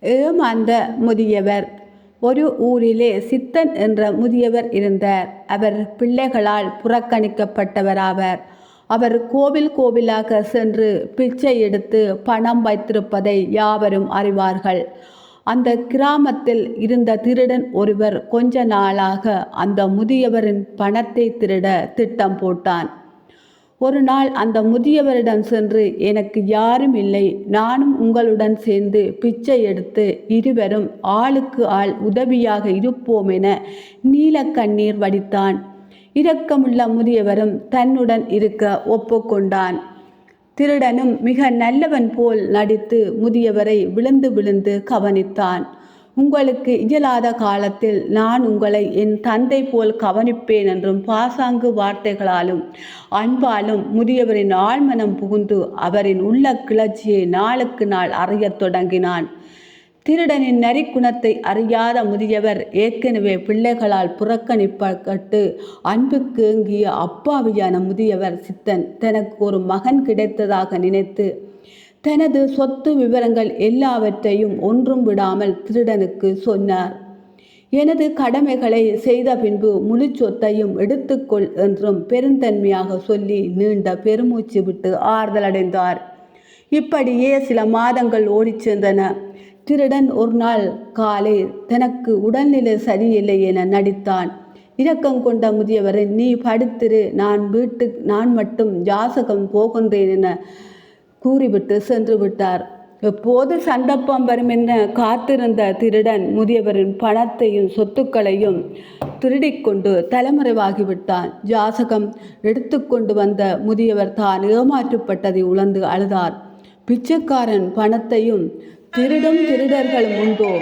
ஏமாந்த முதியவர். ஒரு ஊரிலே சித்தன் என்ற முதியவர் இருந்தார். அவர் பிள்ளைகளால் புறக்கணிக்கப்பட்டவராவர். அவர் கோவில் கோவிலாக சென்று பிச்சை எடுத்து பணம் வைத்திருப்பதை யாவரும் அறிவார்கள். அந்த கிராமத்தில் இருந்த திருடன் ஒருவர் கொஞ்ச நாளாக அந்த முதியவரின் பணத்தை திருட திட்டம் போட்டான். ஒரு நாள் அந்த முதியவரிடம் சென்று எனக்கு யாரும் இல்லை. நானும் உங்களுடன் சேர்ந்து பிச்சை எடுத்து இருவரும் ஆளுக்கு ஆள் உதவியாக இருப்போம் என நீலக்கண்ணீர் வடித்தான். இரக்கமுள்ள முதியவரும் தன்னுடன் இருக்க ஒப்புக்கொண்டான். திருடனும் மிக நல்லவன் போல் நடித்து முதியவரை விழுந்து விழுந்து கவனித்தான். உங்களுக்கு இயலாத காலத்தில் நான் உங்களை என் தந்தை போல் கவனிப்பேன் என்றும் பாசாங்கு வார்த்தைகளாலும் அன்பாலும் முதியவரின் ஆழ்மனம் புகுந்து அவரின் உள்ள கிளர்ச்சியை நாளுக்கு நாள் அறியத் தொடங்கினான். திருடனின் நரிக்குணத்தை அறியாத முதியவர் ஏற்கனவே பிள்ளைகளால் புறக்கணிப்பட்டு அன்புக்கு ஏங்கிய அப்பாவியான முதியவர் சித்தன் தனக்கு ஒரு மகன் கிடைத்ததாக நினைத்து தனது சொத்து விவரங்கள் எல்லாவற்றையும் ஒன்றும் விடாமல் திருடனுக்கு சொன்னார். எனது கடமைகளை செய்த பின்பு முழு சொத்தையும் எடுத்துக்கொள் என்றும் பெருந்தன்மையாக சொல்லி நீண்ட பெருமூச்சு விட்டு ஆறுதலடைந்தார். இப்படியே சில மாதங்கள் ஓடிச் சென்றன. திருடன் ஒரு நாள் காலை தனக்கு உடல்நிலை சரியில்லை என நடித்தான். இரக்கம் கொண்ட முதியவரை நீ படுத்திரு. நான் வீட்டு நான் மட்டும் ஜாசகம் போகின்றேன் என கூறிவிட்டு சென்று விட்டார். எப்போது சந்தர்ப்பம் வரும் என காத்திருந்த திருடன் முதியவரின் பணத்தையும் சொத்துக்களையும் திருடிக்கொண்டு தலைமறைவாகிவிட்டான் ஜாசகம் எடுத்துக்கொண்டு வந்த முதியவர் தான் ஏமாற்றப்பட்டதை உழந்து அழுதார். பிச்சைக்காரன் பணத்தையும் திருடும் திருடர்களும் உண்டோ?